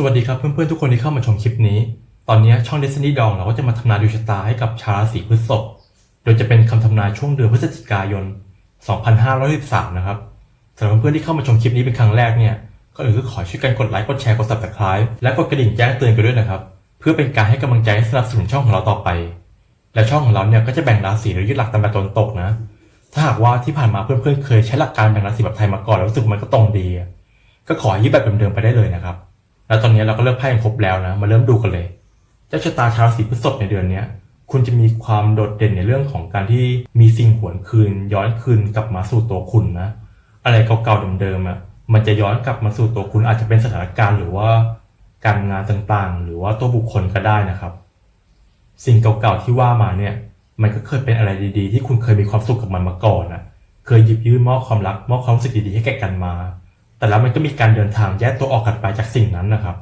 สวัสดีครับเพื่อนๆทุกคนที่เข้ามาชมคลิปนี้ ตอนนี้ช่อง Destiny Dong เราก็จะมาทำนายดวงชะตาให้กับชาวราศีพฤษภ โดยจะเป็นคำทำนายช่วงเดือนพฤศจิกายน 2513 นะครับสำหรับเพื่อนๆที่เข้ามาชมคลิปนี้เป็นครั้งแรกเนี่ย ก็อื่นก็ขอช่วยกันกดไลค์ กดแชร์ กด subscribe และกดกระดิ่งแจ้งเตือนกันด้วยนะครับ เพื่อเป็นการให้กำลังใจสนับสนุนช่องของเราต่อไป และช่องของเราเนี่ยก็จะแบ่งราศีโดยยึดหลักตามแบบตนตกนะ ถ้าหากว่าที่ผ่านมาเพื่อนๆเคยใช้หลักการแบ่งราศีแบบไทยมาก่อนแล้วรู้สึกมันก็ตรงดี ก็ขอยึดแบบเดิมๆไปได้เลยนะครับ แล้วตอนนี้เราก็เริ่มไพ่กันครบแล้วนะ มาเริ่มดูกันเลย เจ้าชะตาชาวราศีพฤษภในเดือนเนี้ยคุณจะมีความโดดเด่นในเรื่องของการที่มีสิ่งหวนคืน ย้อนคืนกลับมาสู่ตัวคุณนะ อะไรเก่าๆเดิมๆอะมันจะย้อนกลับมาสู่ตัวคุณอาจจะเป็นสถานการณ์หรือว่าการงานต่างๆ หรือว่าตัวบุคคลก็ได้นะครับ สิ่งเก่าๆที่ว่ามาเนี่ย มันก็เคยเป็นอะไรดีๆ ที่คุณเคยมีความสุขกับมันมาก่อนนะเคยหยิบยื่นมอบความรักมอบความรู้สึกดีๆให้แก่กันมา แต่แล้วมันก็มีการเดินทางแยกตัวออกกันไปจากสิ่งนั้นนะครับ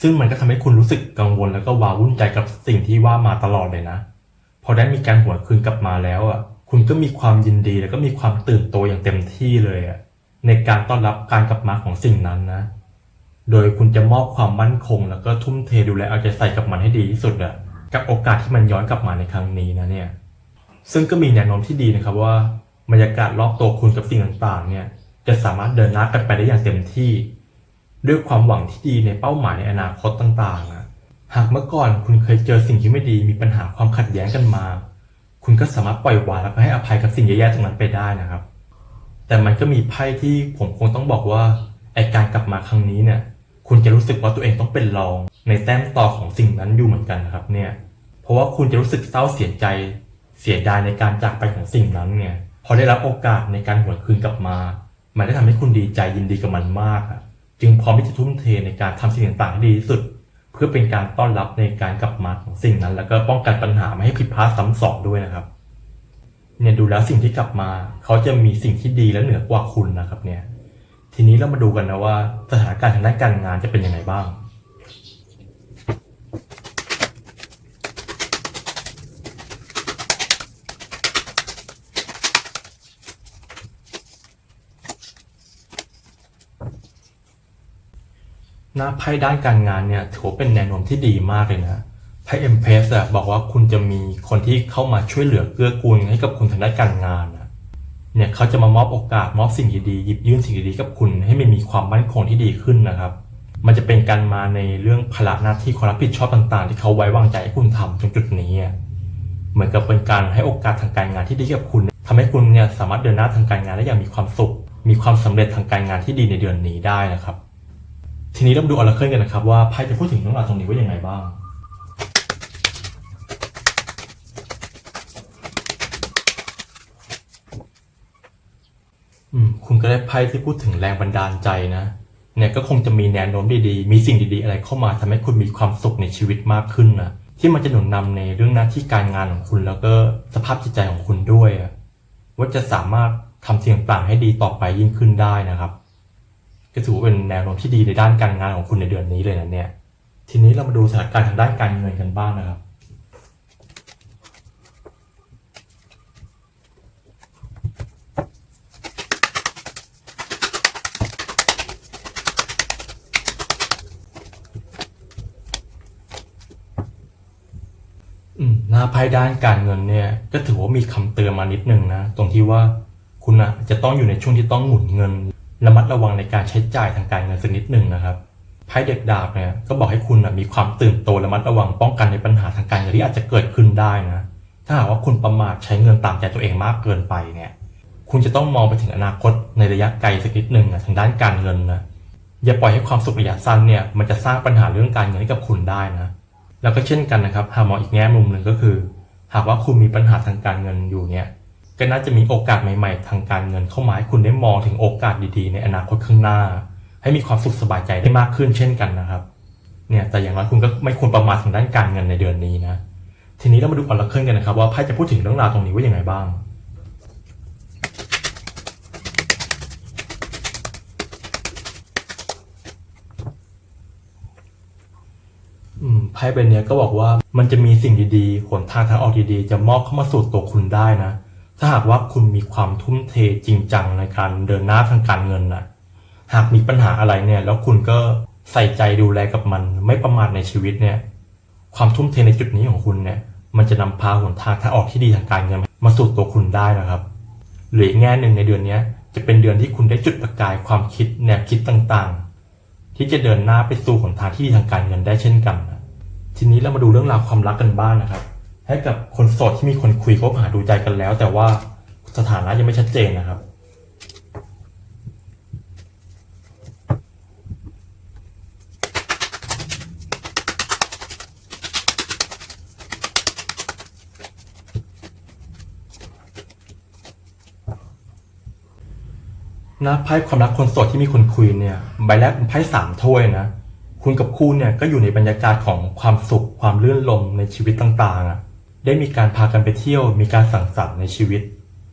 ซึ่งมันก็ทำให้คุณรู้สึกกังวลแล้วก็ว้าวุ่นใจกับสิ่งที่ว่ามาตลอดเลยนะ พอได้มีการหวนคืนกลับมาแล้วอะ คุณก็มีความยินดีแล้วก็มีความตื่นตัวอย่างเต็มที่เลยอะในการต้อนรับการกลับมาของสิ่งนั้นนะ โดยคุณจะมอบความมั่นคง แล้วก็ทุ่มเทดูแลเอาใจใส่กับมันให้ดีที่สุดอะ กับโอกาสที่มันย้อนกลับมาในครั้งนี้นะเนี่ย ซึ่งก็มีแนวโน้มที่ดีนะครับว่าบรรยากาศรอบตัวคุณกับสิ่งต่างๆ เนี่ย จะสามารถเดินหน้ากันไปได้อย่างเต็มที่ ด้วยความหวังที่ดีในเป้าหมายในอนาคตต่างๆนะหากเมื่อก่อนคุณเคยเจอสิ่งที่ไม่ดีมีปัญหาความขัดแย้งกันมา คุณก็สามารถปล่อยวางแล้วก็ให้อภัยกับสิ่งแย่ๆตรงนั้นไปได้นะครับ แต่มันก็มีไพ่ที่ผมคงต้องบอกว่าไอการกลับมาครั้งนี้เนี่ย คุณจะรู้สึกว่าตัวเองต้องเป็นรอง ในแต้มต่อของสิ่งนั้นอยู่เหมือนกันนะครับเนี่ย เพราะว่าคุณจะรู้สึกเศร้าเสียใจ เสียดายในการจากไปของสิ่งนั้นเนี่ย พอได้รับโอกาสในการหวนคืนกลับมา มันได้ทำให้คุณดีใจยินดีกับมันมากอะจึงพร้อมที่จะทุ่มเทในการทำสิ่งต่างๆให้ดีที่สุด เพื่อเป็นการต้อนรับในการกลับมาของสิ่งนั้น แล้วก็ป้องกันปัญหาไม่ให้ผิดพลาดซ้ำสองด้วยนะครับ เนี่ยดูแล้วสิ่งที่กลับมา เขาจะมีสิ่งที่ดีและเหนือกว่าคุณนะครับเนี่ยทีนี้เรามาดูกันนะว่าสถานการณ์ทางด้านการงานจะเป็นยังไงบ้าง หน้าไพ่ด้านการงานเนี่ยถือว่าเป็นแนวโน้มที่ดีมากเลยนะไพ่เอ็มเพสอะบอกว่าคุณจะมีคนที่เข้ามาช่วยเหลือเกื้อกูลให้กับคุณทางด้านการงานอะเนี่ยเขาจะมามอบโอกาสมอบสิ่งดีๆหยิบยื่นสิ่งดีๆกับคุณให้มันมีความมั่นคงที่ดีขึ้นนะครับ มันจะเป็นการมาในเรื่องภาระหน้าที่ความรับผิดชอบต่างๆ ที่เขาไว้วางใจให้คุณทำตรงจุดนี้อะเหมือนกับเป็นการให้โอกาสทางการงานที่ดีกับคุณทำให้คุณเนี่ยสามารถเดินหน้าทางการงานได้อย่างมีความสุข มีความสำเร็จทางการงานที่ดีในเดือนนี้ได้นะครับ ทีนี้เรามาดูออร์เคิลกันนะครับว่าไพ่จะพูดถึงเรื่องราวตรงนี้ว่ายังไงบ้าง อืม คุณก็ได้ไพ่ที่พูดถึงแรงบันดาลใจนะ เนี่ยก็คงจะมีแนวโน้มดีๆ มีสิ่งดีๆ อะไรเข้ามาทำให้คุณมีความสุขในชีวิตมากขึ้นนะที่มันจะหนุนนำในเรื่องหน้าที่การงานของคุณแล้วก็สภาพจิตใจของคุณด้วยว่าจะสามารถทำสิ่งต่างให้ดีต่อไปยิ่งขึ้นได้นะครับ ก็ถือว่าเป็นแนวโน้มที่ดีในด้านการงานของคุณในเดือนนี้เลยนะเนี่ย ทีนี้เรามาดูสถานการณ์ทางด้านการเงินกันบ้างนะครับ อืมหน้าไพ่ด้านการเงินเนี่ย ก็ถือว่ามีคำเตือนมานิดนึงนะ ตรงที่ว่าคุณอะจะต้องอยู่ในช่วงที่ต้องหมุนเงิน ระมัดระวังในการใช้จ่ายทางการเงินสักนิดหนึ่งนะครับไพ่เด็กดาบเนี่ยก็บอกให้คุณอะมีความตื่นตัวระมัดระวังป้องกันในปัญหาทางการเงินที่อาจจะเกิดขึ้นได้นะถ้าหากว่าคุณประมาทใช้เงินตามใจตัวเองมากเกินไปเนี่ยคุณจะต้องมองไปถึงอนาคตในระยะไกลสักนิดหนึ่งอะทางด้านการเงินนะอย่าปล่อยให้ความสุขระยะสั้นเนี่ยมันจะสร้างปัญหาเรื่องการเงินให้กับคุณได้นะแล้วก็เช่นกันนะครับหากมองอีกแง่มุมหนึ่งก็คือ หากว่าคุณมีปัญหาทางการเงินอยู่เนี่ย ก็น่าจะมีโอกาสใหม่ๆ ทางการเงินเข้ามาให้คุณได้มองถึงโอกาสดีๆ ในอนาคตข้างหน้า ให้มีความสุขสบายใจได้มากขึ้นเช่นกันนะครับ เนี่ยแต่อย่างน้อยคุณก็ไม่ควรประมาททางด้านการเงินในเดือนนี้นะ ทีนี้เรามาดูออร์เคิลกันนะครับว่าไพ่จะพูดถึงเรื่องราวตรงนี้ว่าอยังไงบ้างไพ่ใบเนี้ยก็บอกว่ามันจะมีสิ่งดีๆ หนทางทางออกดีๆ จะมอบเข้ามาสู่ตัวคุณได้นะ ถ้าหากว่าคุณมีความทุ่มเทจริงจังในการเดินหน้าทางการเงินนะหากมีปัญหาอะไรเนี่ย แล้วคุณก็ใส่ใจดูแลกับมัน ไม่ประมาทในชีวิตเนี่ย ความทุ่มเทในจุดนี้ของคุณเนี่ย มันจะนำพาหนทางทางออกที่ดีทางการเงินมาสู่ตัวคุณได้นะครับ หรืออีกแง่หนึ่งในเดือนนี้จะเป็นเดือนที่คุณได้จุดประกายความคิดแนวคิดต่างๆ ที่จะเดินหน้าไปสู่หนทางที่ดีทางการเงินได้เช่นกัน ทีนี้เรามาดูเรื่องราวความรักกันบ้างนะครับ ให้กับคนโสดที่มีคนคุยคบหาดูใจกันแล้ว แต่ว่าสถานะยังไม่ชัดเจนนะครับ นะไพ่ความรักคนโสดที่มีคนคุยเนี่ย ใบแรกเป็นไพ่สามถ้วยนะ คุณกับคู่เนี่ยก็อยู่ในบรรยากาศของความสุขความลื่นลมในชีวิตต่างๆอะ ได้มีการพากันไปเที่ยว มีการสั่งสรรค์ในชีวิต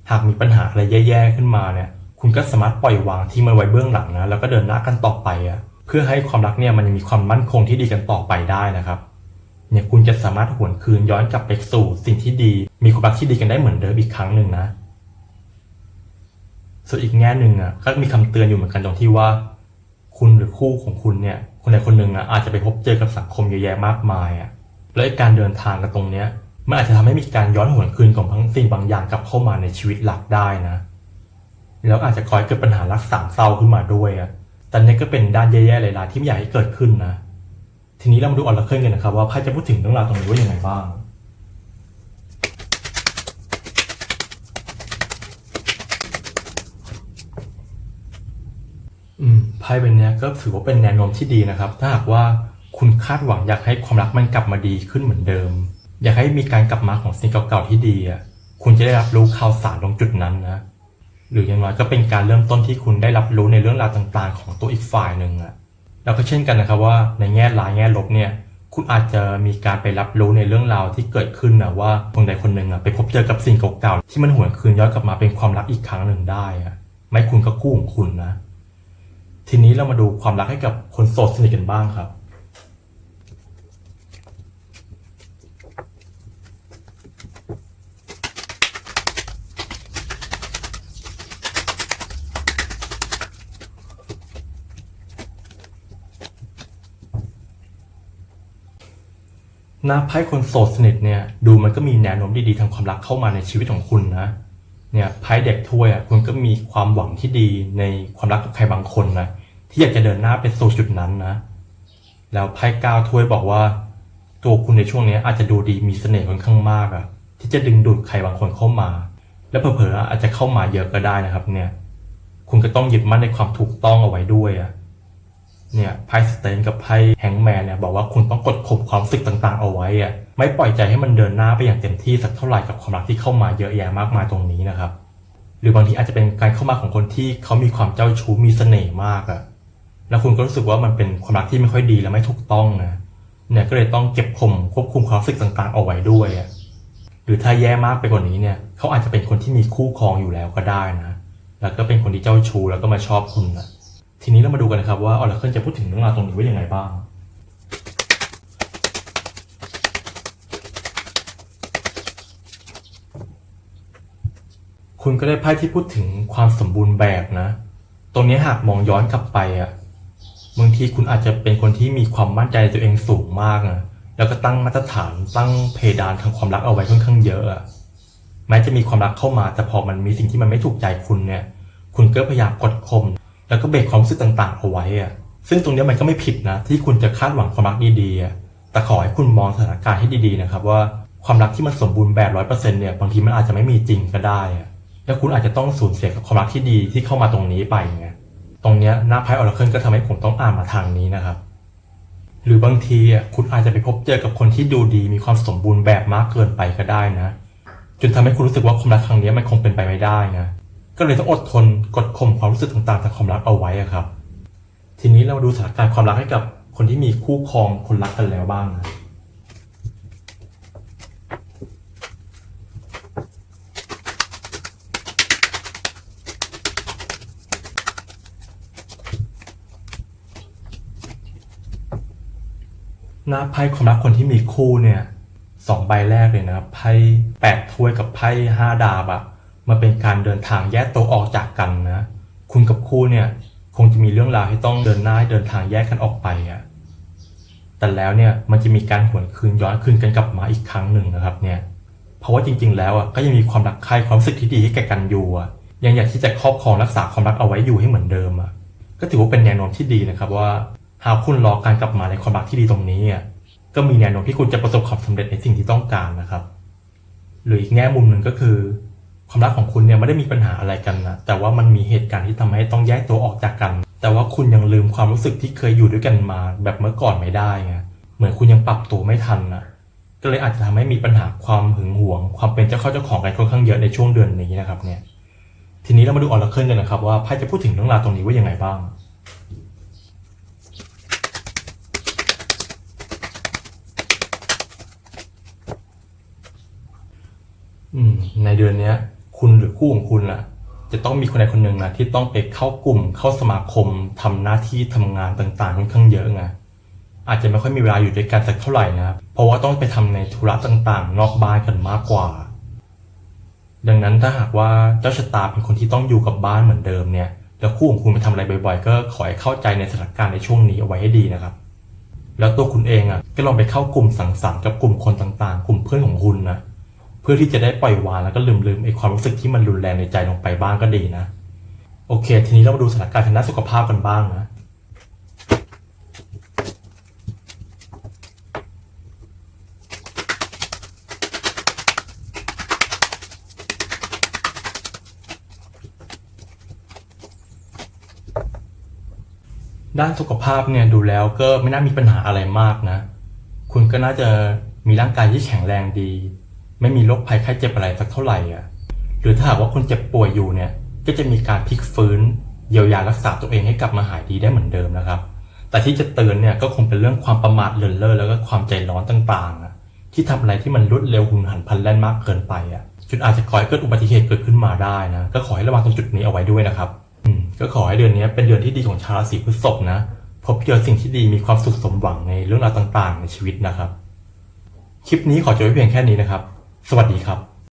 หากมีปัญหาอะไรแย่ๆขึ้นมาเนี่ย คุณก็สามารถปล่อยวางที่มันไว้เบื้องหลังนะ แล้วก็เดินหน้ากันต่อไปอะเพื่อให้ความรักเนี่ยมันยังมีความมั่นคงที่ดีกันต่อไปได้นะครับ เนี่ยคุณจะสามารถหวนคืนย้อนกลับไปสู่สิ่งที่ดี มีความรักที่ดีกันได้เหมือนเดิมอีกครั้งหนึ่งนะ ส่วนอีกแง่หนึ่งอะก็มีคำเตือนอยู่เหมือนกันตรงที่ว่า คุณหรือคู่ของคุณเนี่ย คนใดคนหนึ่งอะอาจจะไปพบเจอกับสังคมเยอะแยะมากมายอะ แล้วไอ้การเดินทางกันตรงเนี้ย มันอาจจะทำให้มีการย้อนหวนคืนของบางสิ่งบางอย่างกลับเข้ามาในชีวิตหลักได้นะ แล้วอาจจะก่อให้เกิดปัญหารักสามเศร้าขึ้นมาด้วยอะแต่นี่ก็เป็นด้านแย่ๆหลายๆที่ไม่อยากให้เกิดขึ้นนะ ทีนี้เรามาดูออร์เคิลกันนะครับว่าไพ่จะพูดถึงเรื่องราวตรงนี้ว่าอยังไงบ้างอืมไพ่ใบเนี้ยก็ถือว่าเป็นแนวโน้มที่ดีนะครับ ถ้าหากว่าคุณคาดหวังอยากให้ความรักมันกลับมาดีขึ้นเหมือนเดิม อยากให้มีการกลับมาของสิ่งเก่าๆที่ดีอะคุณจะได้รับรู้ข่าวสารตรงจุดนั้นนะ หรืออย่างน้อยก็เป็นการเริ่มต้นที่คุณได้รับรู้ในเรื่องราวต่างๆ ของตัวอีกฝ่ายหนึ่งอะแล้วก็เช่นกันนะครับว่าในแง่ร้ายแง่ลบเนี่ย คุณอาจจะมีการไปรับรู้ในเรื่องราวที่เกิดขึ้นนะว่าคนใดคนหนึ่งอะไปพบเจอกับสิ่งเก่าๆที่มันหวนคืนย้อนกลับมาเป็นความรักอีกครั้งหนึ่งได้อะไม่คุณก็คู่ของคุณนะ ทีนี้เรามาดูความรักให้กับคนโสดสนิทกันบ้างครับ น้าไพ่คนโสดสนิทเนี่ยดูมันก็มีแนวโน้มดีๆทางความรักเข้ามาในชีวิตของคุณนะเนี่ยไพ่เด็กถ้วยอะคุณก็มีความหวังที่ดีในความรักกับใครบางคนนะที่อยากจะเดินหน้าไปสู่จุดนั้นนะ แล้วไพ่ก้าวถ้วยบอกว่า ตัวคุณในช่วงนี้อาจจะดูดีมีเสน่ห์ค่อนข้างมากอะที่จะดึงดูดใครบางคนเข้ามา และเผลอๆอาจจะเข้ามาเยอะก็ได้นะครับเนี่ย คุณก็ต้องยึดมั่นในความถูกต้องเอาไว้ด้วยอะ เนี่ยไพ่สเตนกับไพ่แฮงแมนเนี่ยบอกว่าคุณต้องกดข่มความรู้สึกต่างๆเอาไว้อะไม่ปล่อยใจให้มันเดินหน้าไปอย่างเต็มที่สักเท่าไหร่กับความรักที่เข้ามาเยอะแยะมากมายตรงนี้นะครับ หรือบางทีอาจจะเป็นการเข้ามาของคนที่เขามีความเจ้าชู้มีเสน่ห์มากอะแล้วคุณก็รู้สึกว่ามันเป็นความรักที่ไม่ค่อยดีและไม่ถูกต้องนะเนี่ยก็เลยต้องเก็บข่มควบคุมความรู้สึกต่างๆเอาไว้ด้วยอะหรือถ้าแย่มากไปกว่านี้เนี่ยเขาอาจจะเป็นคนที่มีคู่ครองอยู่แล้วก็ได้นะ แล้วก็เป็นคนที่เจ้าชู้แล้วก็มาชอบคุณนะ ทีนี้เรามาดูกันนะครับว่าออร์เคิลจะพูดถึงเรื่องราวตรงนี้ว่ายังไงบ้าง คุณก็ได้ไพ่ที่พูดถึงความสมบูรณ์แบบนะ ตรงนี้หากมองย้อนกลับไปอะบางทีคุณอาจจะเป็นคนที่มีความมั่นใจในตัวเองสูงมากนะแล้วก็ตั้งมาตรฐานตั้งเพดานทางความรักเอาไว้ค่อนข้างเยอะอะแม้จะมีความรักเข้ามา แต่พอมันมีสิ่งที่มันไม่ถูกใจคุณเนี่ย คุณก็พยายามกดข่ม แล้วก็เบรกความรู้สึกต่างๆเอาไว้อะซึ่งตรงนี้มันก็ไม่ผิดนะ ที่คุณจะคาดหวังความรักดีๆแต่ขอให้คุณมองสถานการณ์ให้ดีๆนะครับว่าความรักที่มันสมบูรณ์แบบร้อยเปอร์เซ็นต์เนี่ยบางทีมันอาจจะไม่มีจริงก็ได้อะแล้วคุณอาจจะต้องสูญเสียกับความรักที่ดีที่เข้ามาตรงนี้ไปไงตรงเนี้ยหน้าไพ่ออร์เคิลก็ทำให้ผมต้องอ่านมาทางนี้นะครับ หรือบางทีอะคุณอาจจะไปพบเจอกับคนที่ดูดีมีความสมบูรณ์แบบมากเกินไปก็ได้นะ จนทำให้คุณรู้สึกว่าความรักครั้งนี้มันคงเป็นไปไม่ได้นะ ก็เลยต้องอดทนกดข่มความรู้สึกต่างๆจากความรักเอาไว้ครับ ทีนี้เรามาดูสถานการณ์ความรักให้กับคนที่มีคู่ครองคนรักกันแล้วบ้างนะหน้าไพ่ความรักคนที่มีคู่เนี่ยสองใบแรกเลยนะไพ่แปดถ้วยกับไพ่ห้าดาบอะ มันเป็นการเดินทางแยกตัวออกจากกันนะ คุณกับคู่เนี่ยคงจะมีเรื่องราวให้ต้องเดินหน้าเดินทางแยกกันออกไปอะแต่แล้วเนี่ยมันจะมีการหวนคืนย้อนคืนกันกลับมาอีกครั้งหนึ่งนะครับเนี่ย เพราะว่าจริง ๆ แล้วอะก็ยังมีความรักใคร่ความรู้สึกที่ดีให้แก่กันอยู่อะยังอยากที่จะครอบครองรักษาความรักเอาไว้อยู่ให้เหมือนเดิมอะก็ถือว่าเป็นแนวโน้มที่ดีนะครับว่า หากคุณรอการกลับมาในความรักที่ดีตรงนี้อะก็มีแนวโน้มที่คุณจะประสบความสำเร็จในสิ่งที่ต้องการนะครับ หรืออีกแง่มุมหนึ่งก็คือ ความรักของคุณเนี่ยไม่ได้มีปัญหาอะไรกันนะแต่ว่ามันมีเหตุการณ์ที่ทำให้ต้องแยกตัวออกจากกัน แต่ว่าคุณยังลืมความรู้สึกที่เคยอยู่ด้วยกันมา แบบเมื่อก่อนไม่ได้ไงเหมือนคุณยังปรับตัวไม่ทันนะก็เลยอาจจะทำให้มีปัญหาความหึงหวง ความเป็นเจ้าเข้าเจ้าของกันค่อนข้างเยอะในช่วงเดือนนี้นะครับเนี่ยทีนี้เรามาดูออร์เคิลกันนะครับว่าไพ่จะพูดถึงเรื่องราวตรงนี้ว่ายังไงบ้างอืมในเดือนเนี้ย คุณหรือคู่ของคุณล่ะ จะต้องมีคนใดคนหนึ่งนะที่ต้องไปเข้ากลุ่มเข้าสมาคมทำหน้าที่ทำงานต่างๆค่อนข้างเยอะไงอาจจะไม่ค่อยมีเวลาอยู่ด้วยกันสักเท่าไหร่นะเพราะว่าต้องไปทำในธุระต่างๆ นอกบ้านกันมากกว่า ดังนั้นถ้าหากว่าเจ้าชะตาเป็นคนที่ต้องอยู่กับบ้านเหมือนเดิมเนี่ยแล้วคู่ของคุณไปทำอะไรบ่อย ๆ ก็ขอให้เข้าใจในสถานการณ์ในช่วงนี้เอาไว้ให้ดีนะครับแล้วตัวคุณเองอะก็ลองไปเข้ากลุ่มสังสรรค์กับกลุ่มคนต่างๆ กลุ่มเพื่อนของคุณนะ เพื่อที่จะได้ปล่อยวางแล้วก็ลืมๆไอ้ความรู้สึกที่มันรุนแรงในใจลงไปบ้างก็ดีนะ โอเค ทีนี้เรามาดูสถานการณ์ทางด้านสุขภาพกันบ้างนะด้านสุขภาพเนี่ยดูแล้วก็ไม่น่ามีปัญหาอะไรมากนะ คุณก็น่าจะมีร่างกายที่แข็งแรงดี ไม่มีโรคภัยไข้เจ็บอะไรสักเท่าไหร่อะหรือถ้าหากว่าคุณเจ็บป่วยอยู่เนี่ย ก็จะมีการพลิกฟื้นเยียวยารักษาตัวเองให้กลับมาหายดีได้เหมือนเดิมนะครับ แต่ที่จะเตือนเนี่ยก็คงเป็นเรื่องความประมาทเลินเล่อแล้วก็ความใจร้อนต่างๆ ที่ทำอะไรที่มันรวดเร็วหุนหันพลันแล่นมากเกินไปอะจนอาจจะก่อให้เกิดอุบัติเหตุเกิดขึ้นมาได้นะก็ขอให้ระวังตรงจุดนี้เอาไว้ด้วยนะครับอืมก็ขอให้เดือนนี้เป็นเดือนที่ดีของชาวราศีพฤษภนะ พบเจอสิ่งที่ดีมีความสุขสมหวังในเรื่องราวต่างๆ ในชีวิตนะครับ คลิปนี้ขอจบไว้เพียงแค่นี้นะครับ สวัสดีครับ